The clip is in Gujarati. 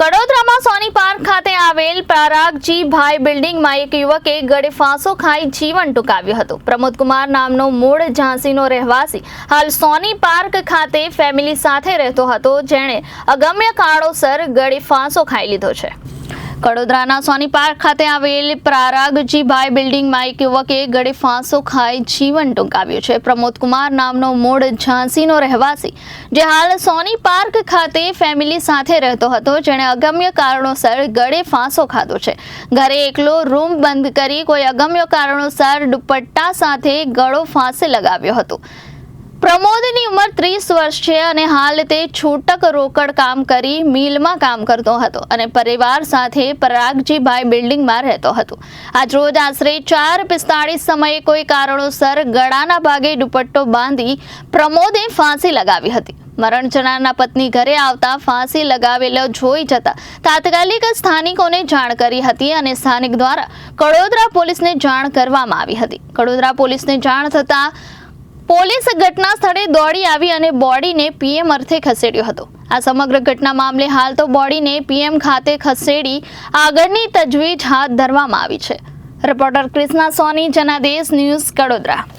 કડોદરામાં સોની પાર્ક ખાતે આવેલ પરાગજી ભાઈ બિલ્ડિંગમાં એક યુવકે ગળે ફાંસો ખાઈ જીવન ટૂંકાવ્યું હતું. પ્રમોદકુમાર નામનો મૂળ ઝાંસીનો રહેવાસી હાલ સોની પાર્ક ખાતે ફેમિલી સાથે રહેતો હતો. જેણે અગમ્ય કારણોસર ગળે ફાંસો ખાઈ લીધો છે. કડોદરાના સોની પાર્ક ખાતે આવેલ પ્રારાગજીભાઈ બિલ્ડિંગમાં એક યુવકે ગળે ફાંસો ખાઈ જીવન ટૂંકાવ્યું છે. પ્રમોદ કુમાર નામનો મૂળ ઝાંસીનો રહેવાસી, જે હાલ સોની પાર્ક ખાતે ફેમિલી સાથે રહેતો હતો, જેણે અગમ્ય કારણોસર ગળે ફાંસો ખાધો છે. ઘરે એકલો રૂમ બંધ કરી કોઈ અગમ્ય કારણોસર દુપટ્ટા સાથે ગળો ફાંસે લગાવ્યો હતો. પ્રમોદની ઉંમર ત્રીસ વર્ષ છે અને હાલ તે છૂટક રોકડ કામ કરી મિલમાં કામ કરતો હતો અને પરિવાર સાથે પરાગજીભાઈ બિલ્ડિંગમાં રહેતો હતો. આજરોજ આશરે ચાર પિસ્તાળીસ સમયે કોઈ કારણોસર ગળાના ભાગે દુપટ્ટો બાંધી પ્રમોદે ફાંસી લગાવી હતી. મરણ જનારના પત્ની ઘરે આવતા ફાંસી લગાવેલો જોઈ જતા તાત્કાલિક સ્થાનિકોને જાણ કરી હતી અને સ્થાનિક દ્વારા કડોદરા પોલીસને જાણ કરવામાં આવી હતી. કડોદરા પોલીસને જાણ થતાં પોલીસ ઘટના સ્થળે દોડી આવી અને બોડીને પીએમ અર્થે ખસેડ્યો હતો. આ સમગ્ર ઘટના મામલે હાલ તો બોડીને પીએમ ખાતે ખસેડી આગળની તજવીજ હાથ ધરવામાં આવી છે. Reporter Krishna Soni, Janadesh news, Kadodara.